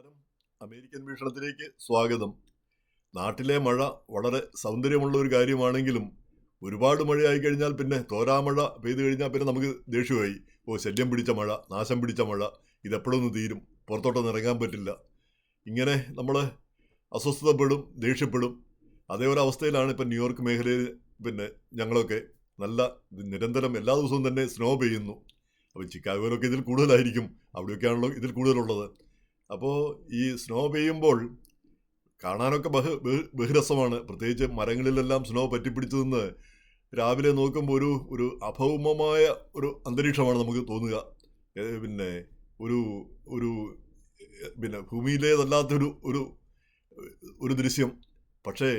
നമസ്കാരം. അമേരിക്കൻ വീക്ഷണത്തിലേക്ക് സ്വാഗതം. നാട്ടിലെ മഴ വളരെ സൗന്ദര്യമുള്ള ഒരു കാര്യമാണെങ്കിലും ഒരുപാട് മഴയായി കഴിഞ്ഞാൽ പിന്നെ തോരാമഴ പെയ്തു കഴിഞ്ഞാൽ പിന്നെ നമുക്ക് ദേഷ്യമായി. ഓ ശല്യം പിടിച്ച മഴ നാശം പിടിച്ച മഴ ഇതെപ്പോഴൊന്ന് തീരും? പുറത്തോട്ടൊന്നും ഇറങ്ങാൻ പറ്റില്ല. ഇങ്ങനെ നമ്മൾ അസ്വസ്ഥതപ്പെടും ദേഷ്യപ്പെടും. അതേ ഒരു അവസ്ഥയിലാണ് ഇപ്പം ന്യൂയോർക്ക് മേഖലയിൽ പിന്നെ ഞങ്ങളൊക്കെ നല്ല നിരന്തരം എല്ലാ ദിവസവും തന്നെ സ്നോ പെയ്യുന്നു. അപ്പോൾ ചിക്കാഗോയിലൊക്കെ ഇതിൽ കൂടുതലായിരിക്കും. അവിടെയൊക്കെയാണല്ലോ ഇതിൽ കൂടുതലുള്ളത്. അപ്പോൾ ഈ സ്നോ പെയ്യുമ്പോൾ കാണാനൊക്കെ ബഹു ബഹു- ബഹുരസമാണ്. പ്രത്യേകിച്ച് മരങ്ങളിലെല്ലാം സ്നോ പറ്റിപ്പിടിച്ചു നിന്ന് രാവിലെ നോക്കുമ്പോൾ ഒരു ഒരു അഭൗമമായ ഒരു അന്തരീക്ഷമാണ് നമുക്ക് തോന്നുക. പിന്നെ ഒരു ഒരു പിന്നെ ഭൂമിയിലേതല്ലാത്തൊരു ഒരു ഒരു ദൃശ്യം. പക്ഷേ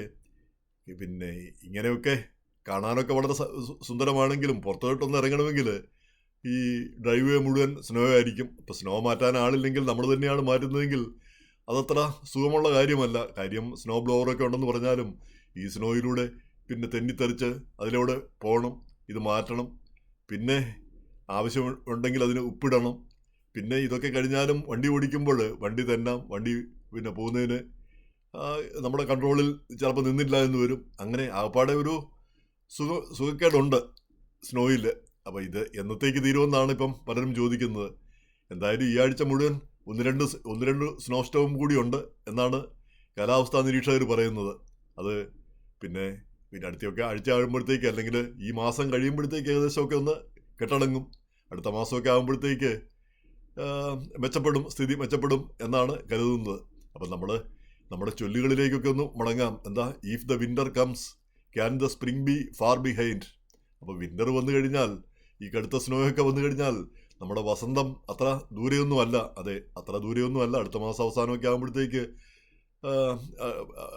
പിന്നെ ഇങ്ങനെയൊക്കെ കാണാനൊക്കെ വളരെ സുന്ദരമാണെങ്കിലും പുറത്തോട്ടൊന്ന് ഇറങ്ങണമെങ്കിൽ ഈ ഡ്രൈവ് മുഴുവൻ സ്നോ ആയിരിക്കും. അപ്പോൾ സ്നോ മാറ്റാൻ ആളില്ലെങ്കിൽ നമ്മൾ തന്നെയാണ് മാറ്റുന്നതെങ്കിൽ അതത്ര സുഖമുള്ള കാര്യമല്ല. കാര്യം സ്നോ ബ്ലോവറൊക്കെ ഉണ്ടെന്ന് പറഞ്ഞാലും ഈ സ്നോയിലൂടെ പിന്നെ തെന്നിത്തെറിച്ച് അതിലൂടെ പോകണം ഇത് മാറ്റണം. പിന്നെ ആവശ്യമുണ്ടെങ്കിൽ അതിന് ഉപ്പിടണം. പിന്നെ ഇതൊക്കെ കഴിഞ്ഞാലും വണ്ടി ഓടിക്കുമ്പോൾ വണ്ടി തന്നെ വണ്ടി പിന്നെ പോകുന്നതിന് നമ്മുടെ കൺട്രോളിൽ ചിലപ്പോൾ നിന്നില്ല എന്ന് വരും. അങ്ങനെ ആപ്പാടെ ഒരു സുഖ സുഖക്കേടുണ്ട് സ്നോയിൽ അപ്പോൾ ഇത് എന്നത്തേക്ക് തീരുമെന്നാണ് ഇപ്പം പലരും ചോദിക്കുന്നത്. എന്തായാലും ഈ ആഴ്ച മുഴുവൻ ഒന്ന് രണ്ട് ഒന്ന് രണ്ട് സ്നോ സ്റ്റോം കൂടിയുണ്ട് എന്നാണ് കാലാവസ്ഥാ നിരീക്ഷകർ പറയുന്നത്. അത് പിന്നെ പിന്നെ അടുത്തൊക്കെ ആഴ്ച ആകുമ്പോഴത്തേക്ക് അല്ലെങ്കിൽ ഈ മാസം കഴിയുമ്പോഴത്തേക്ക് ഏകദേശമൊക്കെ ഒന്ന് കെട്ടടങ്ങും. അടുത്ത മാസമൊക്കെ ആകുമ്പോഴത്തേക്ക് മെച്ചപ്പെടും സ്ഥിതി മെച്ചപ്പെടും എന്നാണ് കരുതുന്നത്. അപ്പം നമ്മൾ നമ്മുടെ ചൊല്ലുകളിലേക്കൊക്കെ ഒന്ന് മടങ്ങാം. എന്താ? If the winter comes can the spring be far behind അപ്പോൾ വിന്റർ വന്നു കഴിഞ്ഞാൽ ഈ കടുത്ത സ്നോയൊക്കെ വന്നു കഴിഞ്ഞാൽ നമ്മുടെ വസന്തം അത്ര ദൂരെയൊന്നും അല്ല അതെ അത്ര ദൂരെയൊന്നും അല്ല അടുത്ത മാസം അവസാനമൊക്കെ ആകുമ്പോഴത്തേക്ക്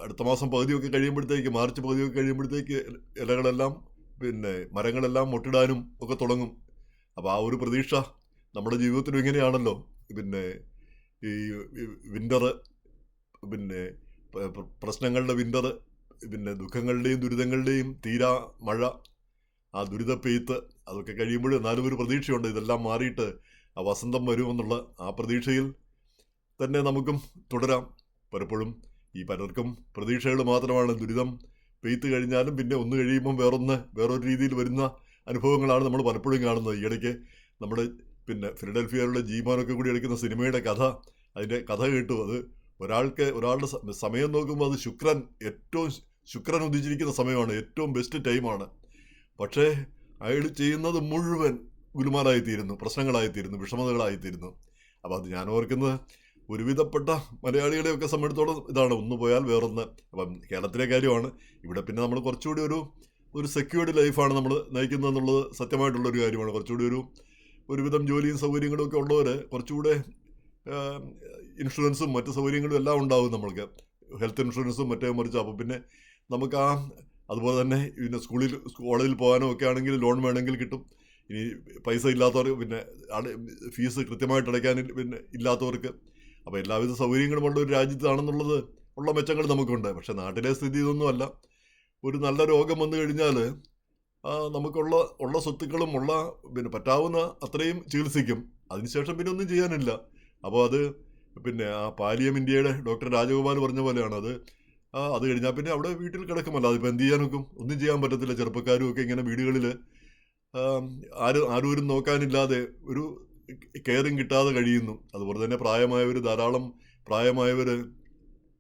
അടുത്ത മാസം പകുതിയൊക്കെ കഴിയുമ്പോഴത്തേക്ക് മാർച്ച് പകുതിയൊക്കെ കഴിയുമ്പോഴത്തേക്ക് ഇലകളെല്ലാം പിന്നെ മരങ്ങളെല്ലാം മുട്ടിടാനും ഒക്കെ തുടങ്ങും. അപ്പോൾ ആ ഒരു പ്രതീക്ഷ നമ്മുടെ ജീവിതത്തിലും ഇങ്ങനെയാണല്ലോ. പിന്നെ ഈ വിന്റർ പിന്നെ പ്രശ്നങ്ങളുടെ വിന്റർ പിന്നെ ദുഃഖങ്ങളുടെയും ദുരിതങ്ങളുടെയും തീരാ മഴ ആ ദുരിതപ്പെയ്ത്ത് അതൊക്കെ കഴിയുമ്പോഴും എന്നാലും ഒരു പ്രതീക്ഷയുണ്ട്. ഇതെല്ലാം മാറിയിട്ട് ആ വസന്തം വരുമെന്നുള്ള ആ പ്രതീക്ഷയിൽ തന്നെ നമുക്കും തുടരാം. പലപ്പോഴും ഈ പലർക്കും പ്രതീക്ഷകൾ മാത്രമാണ്. ദുരിതം പെയ്ത്ത് കഴിഞ്ഞാലും പിന്നെ ഒന്ന് കഴിയുമ്പം വേറൊന്ന് വേറൊരു രീതിയിൽ വരുന്ന അനുഭവങ്ങളാണ് നമ്മൾ പലപ്പോഴും കാണുന്നത്. ഈയിടയ്ക്ക് നമ്മുടെ പിന്നെ ഫിലഡൽഫിയയിലുള്ള ജീമാനൊക്കെ കൂടി എടുക്കുന്ന സിനിമയുടെ കഥ അതിന്റെ കഥ കേട്ടു. അത് ഒരാൾക്ക് ഒരാളുടെ സമയം നോക്കുമ്പോൾ അത് ശുക്രൻ ഏറ്റവും ശുക്രൻ ഉദിച്ചിരിക്കുന്ന സമയമാണ്. ഏറ്റവും ബെസ്റ്റ് ടൈമാണ് പക്ഷേ അയാൾ ചെയ്യുന്നത് മുഴുവൻ ഗുലുമാലായിത്തീരുന്നു പ്രശ്നങ്ങളായിത്തീരുന്നു വിഷമതകളായിത്തീരുന്നു. അപ്പോൾ അത് ഞാൻ ഓർക്കുന്നത് ഒരുവിധപ്പെട്ട മലയാളികളെയൊക്കെ സംബന്ധിച്ചോളം ഇതാണ്. ഒന്ന് പോയാൽ വേറൊന്ന്. അപ്പം കേരളത്തിലെ കാര്യമാണ്. ഇവിടെ പിന്നെ നമ്മൾ കുറച്ചുകൂടി ഒരു ഒരു സെക്യൂർഡ് ലൈഫാണ് നമ്മൾ നയിക്കുന്നത് എന്നുള്ളത് സത്യമായിട്ടുള്ളൊരു കാര്യമാണ്. കുറച്ചുകൂടി ഒരു ഒരുവിധം ജോലിയും സൗകര്യങ്ങളും ഒക്കെ ഉള്ളവർ കുറച്ചുകൂടെ ഇൻഷുറൻസും മറ്റ് സൗകര്യങ്ങളും എല്ലാം ഉണ്ടാവും നമ്മൾക്ക്. ഹെൽത്ത് ഇൻഷുറൻസും മറ്റേ മറിച്ച്. അപ്പോൾ പിന്നെ നമുക്ക് ആ അതുപോലെ തന്നെ പിന്നെ സ്കൂളിൽ കോളേജിൽ പോകാനോ ഒക്കെ ആണെങ്കിൽ ലോൺ വേണമെങ്കിൽ കിട്ടും. ഇനി പൈസ ഇല്ലാത്തവർ പിന്നെ ഫീസ് കൃത്യമായിട്ട് അടയ്ക്കാൻ പിന്നെ ഇല്ലാത്തവർക്ക്. അപ്പോൾ എല്ലാവിധ സൗകര്യങ്ങളും ഉള്ള ഒരു രാജ്യത്താണെന്നുള്ളത് ഉള്ള മെച്ചങ്ങൾ നമുക്കുണ്ട്. പക്ഷേ നാട്ടിലെ സ്ഥിതി ഇതൊന്നുമല്ല ഒരു നല്ല രോഗം വന്നു കഴിഞ്ഞാൽ നമുക്കുള്ള ഉള്ള സ്വത്തുക്കളും ഉള്ള പിന്നെ പറ്റാവുന്ന അത്രയും ചികിത്സിക്കും. അതിനുശേഷം പിന്നെ ഒന്നും ചെയ്യാനില്ല. അപ്പോൾ അത് പിന്നെ ആ പാലിയം ഇന്ത്യയുടെ ഡോക്ടർ രാജഗോപാൽ പറഞ്ഞ പോലെയാണ്. അത് ആ അത് കഴിഞ്ഞാൽ പിന്നെ അവിടെ വീട്ടിൽ കിടക്കുമല്ലോ. അതിപ്പോൾ എന്ത് ചെയ്യാൻ നോക്കും? ഒന്നും ചെയ്യാൻ പറ്റത്തില്ല. ചെറുപ്പക്കാരും ഒക്കെ ഇങ്ങനെ വീടുകളിൽ ആരും ആരും നോക്കാനില്ലാതെ ഒരു കെയറിങ് കിട്ടാതെ കഴിയുന്നു. അതുപോലെ തന്നെ പ്രായമായവർ ധാരാളം പ്രായമായവർ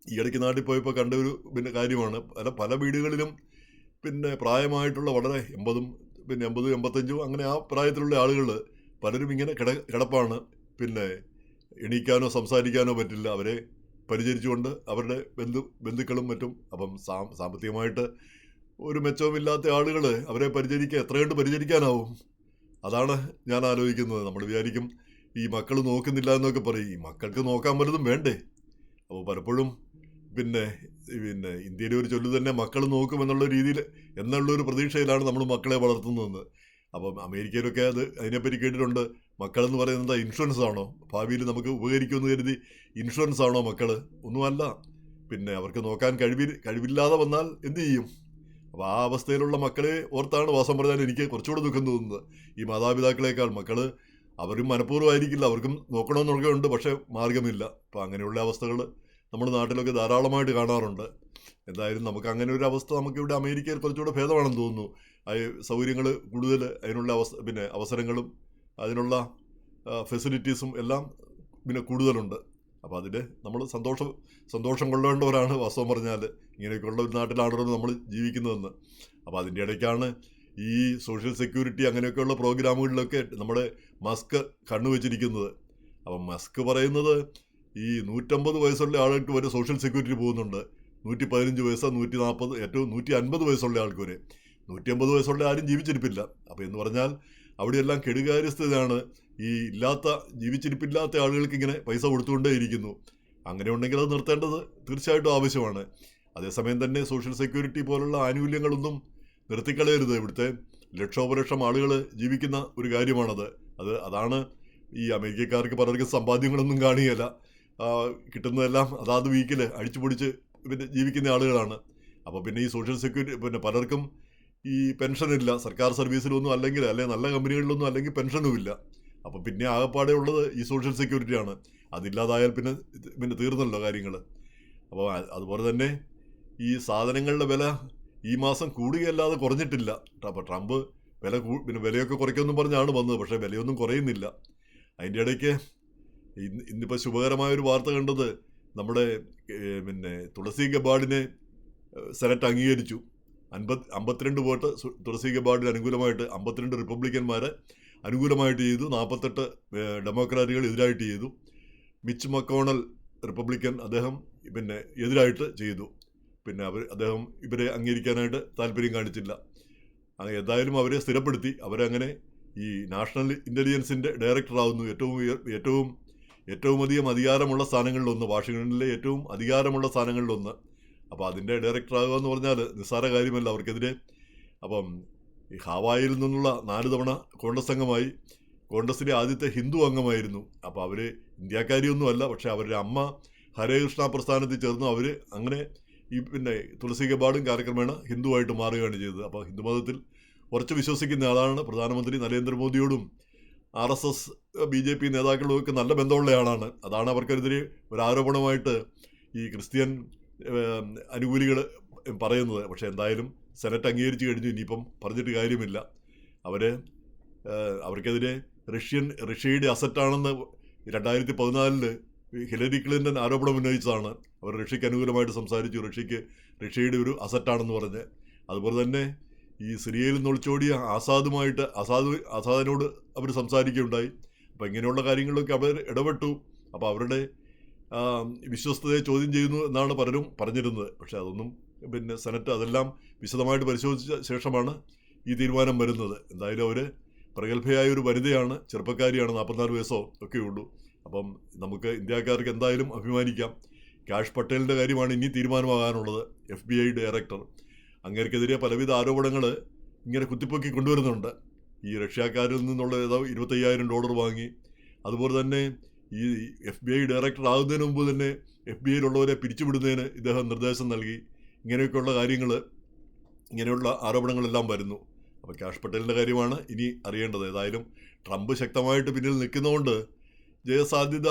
ഈ ഇടയ്ക്ക് നാട്ടിൽ പോയപ്പോൾ കണ്ട ഒരു പിന്നെ കാര്യമാണ്. പല പല വീടുകളിലും പിന്നെ പ്രായമായിട്ടുള്ള വളരെ എൺപതും പിന്നെ എൺപതും എൺപത്തഞ്ചും അങ്ങനെ ആ പ്രായത്തിലുള്ള ആളുകൾ പലരും ഇങ്ങനെ കിട കിടപ്പാണ്. പിന്നെ എണീക്കാനോ സംസാരിക്കാനോ പറ്റില്ല. അവരെ പരിചരിച്ചുകൊണ്ട് അവരുടെ ബന്ധു ബന്ധുക്കളും മറ്റും അപ്പം സാമ്പത്തികമായിട്ട് ഒരു മെച്ചവുമില്ലാത്ത ആളുകൾ അവരെ പരിചരിക്കുക എത്ര കണ്ട് പരിചരിക്കാനാവും? അതാണ് ഞാൻ ആലോചിക്കുന്നത്. നമ്മൾ വിചാരിക്കും ഈ മക്കൾ നോക്കുന്നില്ല എന്നൊക്കെ പറയും. ഈ മക്കൾക്ക് നോക്കാൻ പലതും വേണ്ടേ? അപ്പോൾ പലപ്പോഴും പിന്നെ പിന്നെ ഇന്ത്യയിലെ ഒരു ചൊല്ലു തന്നെ മക്കൾ നോക്കും എന്നുള്ള രീതിയിൽ എന്നുള്ള ഒരു പ്രതീക്ഷയിലാണ് നമ്മൾ മക്കളെ വളർത്തുന്നതെന്ന്. അപ്പം അമേരിക്കയിലൊക്കെ അത് അതിനെപ്പറ്റി കേട്ടിട്ടുണ്ട്. മക്കളെന്ന് പറയുന്നത് ഇൻഷുറൻസ് ആണോ? ഭാവിയിൽ നമുക്ക് ഉപകരിക്കുമെന്ന് കരുതി ഇൻഷുറൻസ് ആണോ മക്കൾ ഒന്നുമല്ല. പിന്നെ അവർക്ക് നോക്കാൻ കഴിവി കഴിവില്ലാതെ വന്നാൽ എന്തു ചെയ്യും? അപ്പോൾ ആ അവസ്ഥയിലുള്ള മക്കളെ ഓർത്താണ് വാസം പറഞ്ഞാൽ എനിക്ക് കുറച്ചുകൂടെ ദുഃഖം തോന്നുന്നത്. ഈ മാതാപിതാക്കളെക്കാൾ മക്കൾ അവരും മനഃപൂർവമായിരിക്കില്ല. അവർക്കും നോക്കണമെന്നൊക്കെ ഉണ്ട് പക്ഷേ മാർഗമില്ല അപ്പോൾ അങ്ങനെയുള്ള അവസ്ഥകൾ നമ്മുടെ നാട്ടിലൊക്കെ ധാരാളമായിട്ട് കാണാറുണ്ട്. എന്തായാലും നമുക്ക് അങ്ങനെ ഒരു അവസ്ഥ നമുക്കിവിടെ അമേരിക്കയിൽ കുറച്ചുകൂടെ ഭേദമാണെന്ന് തോന്നുന്നു. സൗകര്യങ്ങൾ കൂടുതൽ അതിനുള്ള അവസ്ഥ പിന്നെ അവസരങ്ങളും അതിനുള്ള ഫെസിലിറ്റീസും എല്ലാം പിന്നെ കൂടുതലുണ്ട്. അപ്പോൾ അതിൽ നമ്മൾ സന്തോഷം സന്തോഷം കൊള്ളേണ്ടവരാണ് വാസ്തവം പറഞ്ഞാൽ. ഇങ്ങനെയൊക്കെയുള്ള ഒരു നാട്ടിലാണല്ലോ നമ്മൾ ജീവിക്കുന്നതെന്ന്. അപ്പോൾ അതിന്റെ ഇടയ്ക്കാണ് ഈ സോഷ്യൽ സെക്യൂരിറ്റി അങ്ങനെയൊക്കെയുള്ള പ്രോഗ്രാമുകളിലൊക്കെ നമ്മുടെ മസ്ക് കണ്ണുവെച്ചിരിക്കുന്നത് അപ്പം മസ്ക് പറയുന്നത് ഈ നൂറ്റമ്പത് വയസ്സുള്ള ആളുകൾക്ക് വരെ സോഷ്യൽ സെക്യൂരിറ്റി പോകുന്നുണ്ട്. നൂറ്റി പതിനഞ്ച് വയസ്സ് നൂറ്റി നാൽപ്പത് ഏറ്റവും നൂറ്റി അൻപത് വയസ്സുള്ള ആൾക്ക് വരെ. നൂറ്റി അമ്പത് വയസ്സുള്ള ആരും ജീവിച്ചിരിപ്പില്ല. അപ്പോൾ എന്ന് പറഞ്ഞാൽ അവിടെയെല്ലാം കെടുകാര്യസ്ഥതയാണ് ഈ ഇല്ലാത്ത ജീവിച്ചിരിപ്പില്ലാത്ത ആളുകൾക്ക് ഇങ്ങനെ പൈസ കൊടുത്തുകൊണ്ടേയിരിക്കുന്നു. അങ്ങനെ ഉണ്ടെങ്കിൽ അത് നിർത്തേണ്ടത് തീർച്ചയായിട്ടും ആവശ്യമാണ്. അതേസമയം തന്നെ സോഷ്യൽ സെക്യൂരിറ്റി പോലുള്ള ആനുകൂല്യങ്ങളൊന്നും നിർത്തിക്കളയരുത്. ഇവിടുത്തെ ലക്ഷോപലക്ഷം ആളുകൾ ജീവിക്കുന്ന ഒരു കാര്യമാണത്. അത് അതാണ് ഈ അമേരിക്കക്കാർക്ക് പലർക്കും സമ്പാദ്യങ്ങളൊന്നും കാണുകയില്ല കിട്ടുന്നതെല്ലാം അതാത് വീക്കിൽ അടിച്ചു പൊടിച്ച് പിന്നെ ജീവിക്കുന്ന ആളുകളാണ്. അപ്പോൾ പിന്നെ ഈ സോഷ്യൽ സെക്യൂരിറ്റി പിന്നെ പലർക്കും ഈ പെൻഷനില്ല. സർക്കാർ സർവീസിലൊന്നും അല്ലെങ്കിൽ അല്ലെങ്കിൽ നല്ല കമ്പനികളിലൊന്നും അല്ലെങ്കിൽ പെൻഷനും ഇല്ല അപ്പം പിന്നെ ആകെപ്പാടെ ഉള്ളത് ഈ സോഷ്യൽ സെക്യൂരിറ്റി ആണ്. അതില്ലാതായാൽ പിന്നെ പിന്നെ തീർന്നല്ലോ കാര്യങ്ങൾ അപ്പോൾ അതുപോലെ തന്നെ ഈ സാധനങ്ങളുടെ വില ഈ മാസം കൂടുകയല്ലാതെ കുറഞ്ഞിട്ടില്ല. അപ്പോൾ ട്രംപ് വില കൂ പിന്നെ വിലയൊക്കെ കുറയ്ക്കുമെന്നും പറഞ്ഞാണ് വന്നത്. പക്ഷേ വിലയൊന്നും കുറയുന്നില്ല. അതിന്റെ ഇടയ്ക്ക് ഇന്ന് ഇന്നിപ്പോൾ ശുഭകരമായൊരു വാർത്ത കണ്ടത് നമ്മുടെ പിന്നെ തുളസി ഗബാഡിനെ സെനറ്റ് അംഗീകരിച്ചു. അൻപത് അമ്പത്തിരണ്ട് വോട്ട് തുളസി ഗബാർഡിന് അനുകൂലമായിട്ട് അമ്പത്തിരണ്ട് റിപ്പബ്ലിക്കന്മാരെ അനുകൂലമായിട്ട് ചെയ്തു നാൽപ്പത്തെട്ട് ഡെമോക്രാറ്റുകൾ എതിരായിട്ട് ചെയ്തു. മിച്ച് മക്കോണൽ റിപ്പബ്ലിക്കൻ അദ്ദേഹം പിന്നെ എതിരായിട്ട് ചെയ്തു. പിന്നെ അവർ അദ്ദേഹം ഇവരെ അംഗീകരിക്കാനായിട്ട് താല്പര്യം കാണിച്ചില്ല. എന്തായാലും അവരെ സ്ഥിരപ്പെടുത്തി. അവരങ്ങനെ ഈ നാഷണൽ ഇന്റലിജൻസിന്റെ ഡയറക്ടറാവുന്നു. ഏറ്റവും ഏറ്റവും ഏറ്റവും അധികം അധികാരമുള്ള സ്ഥാനങ്ങളിലൊന്ന് വാഷിങ്ടണിലെ ഏറ്റവും അധികാരമുള്ള സ്ഥാനങ്ങളിലൊന്ന് അപ്പോൾ അതിന്റെ ഡയറക്ടർ ആകുക എന്ന് പറഞ്ഞാൽ നിസ്സാര കാര്യമല്ല അവർക്കെതിരെ. അപ്പം ഈ ഹാവായിൽ നിന്നുള്ള നാല് തവണ കോൺഗ്രസ് അംഗമായി. കോൺഗ്രസിലെ ആദ്യത്തെ ഹിന്ദു അംഗമായിരുന്നു. അപ്പോൾ അവർ ഇന്ത്യക്കാരിയൊന്നുമല്ല പക്ഷേ അവരുടെ അമ്മ ഹരേകൃഷ്ണ പ്രസ്ഥാനത്തിൽ ചേർന്നു. അവർ അങ്ങനെ ഈ പിന്നെ തുളസി ഗബാർഡും കാലക്രമേണ ഹിന്ദുവായിട്ട് മാറുകയാണ് ചെയ്തത്. അപ്പോൾ ഹിന്ദുമതത്തിൽ കുറച്ച് വിശ്വസിക്കുന്ന ആളാണ് പ്രധാനമന്ത്രി നരേന്ദ്രമോദിയോടും R S S B J P നേതാക്കളുമൊക്കെ നല്ല ബന്ധമുള്ള ആളാണ്. അതാണ് അവർക്കെതിരെ ഒരു ആരോപണമായിട്ട് ഈ ക്രിസ്ത്യൻ അനുകൂലികൾ പറയുന്നത്. പക്ഷേ എന്തായാലും സെനറ്റ് അംഗീകരിച്ചു കഴിഞ്ഞു. ഇനിയിപ്പം പറഞ്ഞിട്ട് കാര്യമില്ല. അവർ അവർക്കെതിരെ റഷ്യൻ റഷ്യയുടെ അസറ്റാണെന്ന് രണ്ടായിരത്തി പതിനാലിൽ ഹിലരി ക്ലിന്റൺ ആരോപണം ഉന്നയിച്ചതാണ്. അവർ റഷ്യക്ക് അനുകൂലമായിട്ട് സംസാരിച്ചു. റഷ്യക്ക് റഷ്യയുടെ ഒരു അസറ്റാണെന്ന് പറഞ്ഞ്. അതുപോലെ തന്നെ ഈ സിറിയയിൽ നിന്ന് ഒളിച്ചോടിയ ആസാദുമായിട്ട് ആസാദ് ആസാദിനോട് അവർ സംസാരിക്കുകയുണ്ടായി. അപ്പോൾ ഇങ്ങനെയുള്ള കാര്യങ്ങളിലൊക്കെ അവർ ഇടപെട്ടു. അപ്പോൾ അവരുടെ വിശ്വസ്തതയെ ചോദ്യം ചെയ്യുന്നു എന്നാണ് പലരും പറഞ്ഞിരുന്നത്. പക്ഷേ അതൊന്നും പിന്നെ സെനറ്റ് അതെല്ലാം വിശദമായിട്ട് പരിശോധിച്ച ശേഷമാണ് ഈ തീരുമാനം വരുന്നത്. എന്തായാലും അവർ പ്രഗത്ഭയായ ഒരു വനിതയാണ് ചെറുപ്പക്കാരിയാണ് നാൽപ്പത്തിനാല് വയസ്സോ ഒക്കെ ഉള്ളൂ. അപ്പം നമുക്ക് ഇന്ത്യക്കാർക്ക് എന്തായാലും അഭിമാനിക്കാം. കാഷ് പട്ടേലിന്റെ കാര്യമാണ് ഇനി തീരുമാനമാകാനുള്ളത് എഫ് ബി ഐ ഡയറക്ടർ. അങ്ങേർക്കെതിരെ പലവിധ ആരോപണങ്ങൾ ഇങ്ങനെ കുത്തിപ്പൊക്കി കൊണ്ടുവരുന്നുണ്ട്. ഈ റഷ്യക്കാരിൽ നിന്നുള്ള ഏതോ ഇരുപത്തയ്യായിരം ഡോളർ വാങ്ങി. അതുപോലെ തന്നെ ഈ എഫ് ബി ഐ ഡയറക്ടർ ആകുന്നതിന് മുമ്പ് തന്നെ എഫ് ബി ഐയിലുള്ളവരെ പിരിച്ചുവിടുന്നതിന് ഇദ്ദേഹം നിർദ്ദേശം നൽകി. ഇങ്ങനെയൊക്കെയുള്ള കാര്യങ്ങൾ ഇങ്ങനെയുള്ള ആരോപണങ്ങളെല്ലാം വരുന്നു. അപ്പോൾ കാഷ് പട്ടേലിന്റെ കാര്യമാണ് ഇനി അറിയേണ്ടത്. ഏതായാലും ട്രംപ് ശക്തമായിട്ട് പിന്നിൽ നിൽക്കുന്നതുകൊണ്ട് ജയസാധ്യത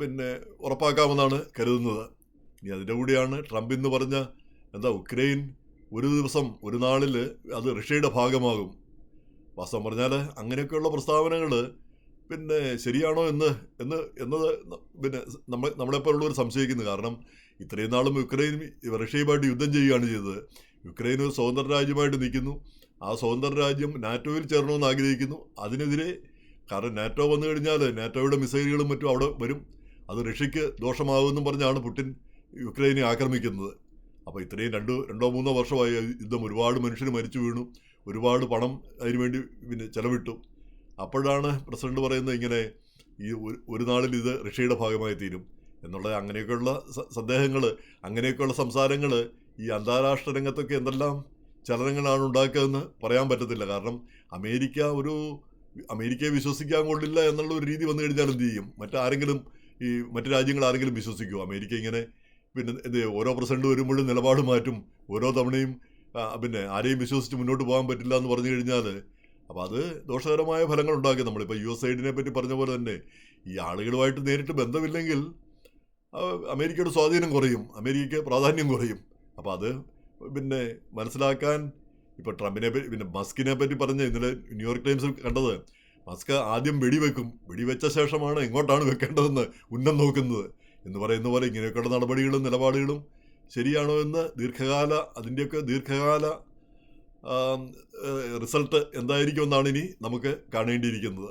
പിന്നെ ഉറപ്പാക്കാമെന്നാണ് കരുതുന്നത്. ഇനി അതിന്റെ കൂടിയാണ് ട്രംപ് എന്ന് പറഞ്ഞ എന്താ ഉക്രൈൻ ഒരു ദിവസം ഒരു നാളിൽ അത് റഷ്യയുടെ ഭാഗമാകും. വാസ്തവം പറഞ്ഞാൽ അങ്ങനെയൊക്കെയുള്ള പ്രസ്താവനകൾ പിന്നെ ശരിയാണോ എന്ന് എന്ന് എന്നത് പിന്നെ നമ്മൾ നമ്മളെപ്പോലുള്ളവർ സംശയിക്കുന്നു. കാരണം ഇത്രയും നാളും യുക്രൈൻ റഷ്യയുമായിട്ട് യുദ്ധം ചെയ്യുകയാണ് ചെയ്തത്. യുക്രൈൻ ഒരു സ്വതന്ത്ര രാജ്യമായിട്ട് നിൽക്കുന്നു. ആ സ്വതന്ത്ര രാജ്യം നാറ്റോയിൽ ചേരണമെന്ന് ആഗ്രഹിക്കുന്നു. അതിനെതിരെ കാരണം നാറ്റോ വന്നു കഴിഞ്ഞാൽ നാറ്റോയുടെ മിസൈലുകളും മറ്റും അവിടെ വരും. അത് റഷ്യക്ക് ദോഷമാകുമെന്നും പറഞ്ഞാണ് പുടിൻ യുക്രൈനെ ആക്രമിക്കുന്നത്. അപ്പോൾ ഇത്രയും രണ്ട് രണ്ടോ മൂന്നോ വർഷമായി യുദ്ധം ഒരുപാട് മനുഷ്യർ മരിച്ചു വീണു. ഒരുപാട് പണം അതിനുവേണ്ടി പിന്നെ ചെലവിട്ടു. അപ്പോഴാണ് പ്രസിഡന്റ് പറയുന്നത് ഇങ്ങനെ ഈ ഒരു നാളിൽ ഇത് റഷ്യയുടെ ഭാഗമായി തീരും. എന്നുള്ള അങ്ങനെയൊക്കെയുള്ള സന്ദേഹങ്ങൾ അങ്ങനെയൊക്കെയുള്ള സംസാരങ്ങൾ ഈ അന്താരാഷ്ട്ര രംഗത്തൊക്കെ എന്തെല്ലാം ചലനങ്ങളാണ് ഉണ്ടാക്കുകയെന്ന് പറയാൻ പറ്റത്തില്ല. കാരണം അമേരിക്ക ഒരു അമേരിക്കയെ വിശ്വസിക്കാൻ കൊള്ളില്ല എന്നുള്ള ഒരു രീതി വന്നു കഴിഞ്ഞാൽ എന്ത് ചെയ്യും? മറ്റാരെങ്കിലും ഈ മറ്റു രാജ്യങ്ങൾ ആരെങ്കിലും വിശ്വസിക്കുമോ അമേരിക്ക ഇങ്ങനെ പിന്നെ ചെയ്യും? ഓരോ പ്രസിഡന്റ് വരുമ്പോഴും നിലപാട് മാറ്റും ഓരോ തവണയും പിന്നെ ആരെയും വിശ്വസിച്ച് മുന്നോട്ട് പോകാൻ പറ്റില്ല എന്ന് പറഞ്ഞു കഴിഞ്ഞാൽ അപ്പോൾ അത് ദോഷകരമായ ഫലങ്ങൾ ഉണ്ടാക്കി. നമ്മളിപ്പോൾ യു എസ് ഐഡിനെ പറ്റി പറഞ്ഞ പോലെ തന്നെ ഈ ആളുകളുമായിട്ട് നേരിട്ട് ബന്ധമില്ലെങ്കിൽ അമേരിക്കയുടെ സ്വാധീനം കുറയും അമേരിക്കയ്ക്ക് പ്രാധാന്യം കുറയും. അപ്പോൾ അത് പിന്നെ മനസ്സിലാക്കാൻ ഇപ്പോൾ ട്രംപിനെ പറ്റി പിന്നെ മസ്കിനെ പറ്റി പറഞ്ഞ ഇന്നലെ ന്യൂയോർക്ക് ടൈംസിൽ കണ്ടത് മസ്ക് ആദ്യം വെടിവെക്കും. വെടിവെച്ച ശേഷമാണ് എങ്ങോട്ടാണ് വെക്കേണ്ടതെന്ന് ഉന്നം നോക്കുന്നത് എന്ന് പറയുന്ന പോലെ ഇങ്ങനെയൊക്കെയുള്ള നടപടികളും നിലപാടുകളും ശരിയാണോ എന്ന് ദീർഘകാല അതിന്റെയൊക്കെ ദീർഘകാല റിസൾട്ട് എന്തായിരിക്കും എന്നാണ് ഇനി നമുക്ക് കാണേണ്ടിയിരിക്കുന്നത്.